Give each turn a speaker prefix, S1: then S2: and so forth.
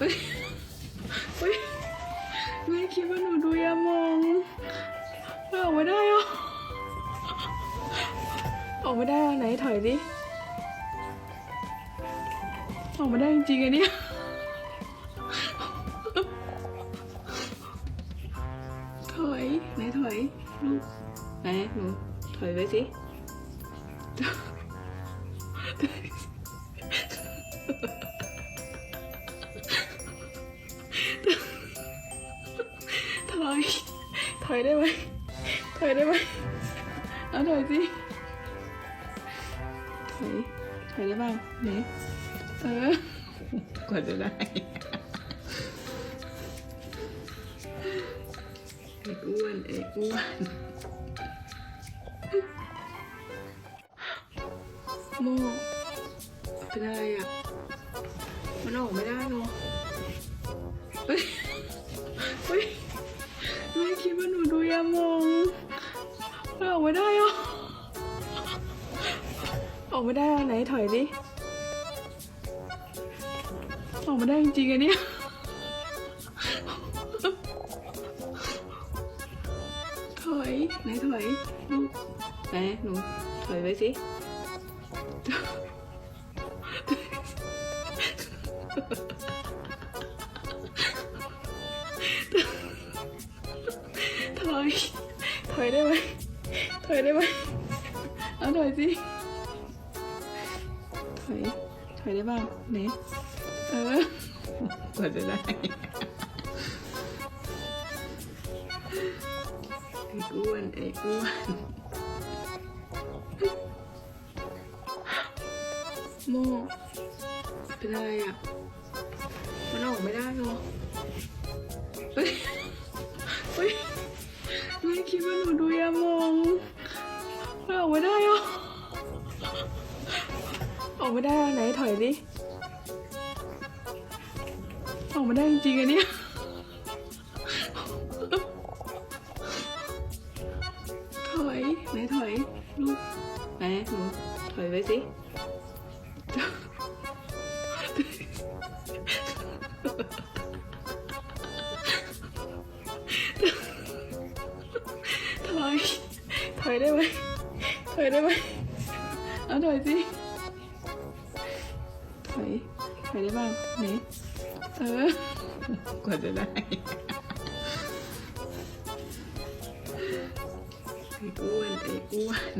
S1: อุ้ยไม่คิดว่าหนูดูยามองออกมาได้อะออกมาได้อะไหนถอยดิออกมาได้จริงๆอันนี้ถอยไหนถอยลูกไหนหนูถอยไว้สิ ถอยถอยได้ไหมถอยได้ไหมเอาถอยสิถอยถอยได้บ้างไหนเออกว่าจะได้ไอ้อ้วนไอ้อ้วนโมเป็นอะไรอะมันออกไม่ได้เนาะเฮ้ยเฮ้ย ไม่คิดว่าหนูดูยามองมันออกม่ได้อะออกไม่ได้อะไหนถอยดิออกไม่ได้จริงๆอะเนี่ยถอยไหนถอยลูกไหนหนูถอยไว้สิ เอาถอยสิถอยถอยได้บ้างไหนเออกว่าจะได้ไอ้อ้วนไอ้อ้วนโมเป็นอะไรอะ มันออกไม่ได้เนาะเฮ้ยเฮ้ยไม่คิดว่าหนูดูยามองมั ออกไม่ได้ไหนถอยดิออกไม่ได้จริงๆอะเนี่ยถอยไหนถอยลูกไหนหนูถอยไว้สิถอย ถอยได้ไหมถอยได้ไหมเอาถอยสิ ใส่ใส่ได้บ้างนี่เออกว่าจะได้ไอ้อ้วนไอ้อ้วน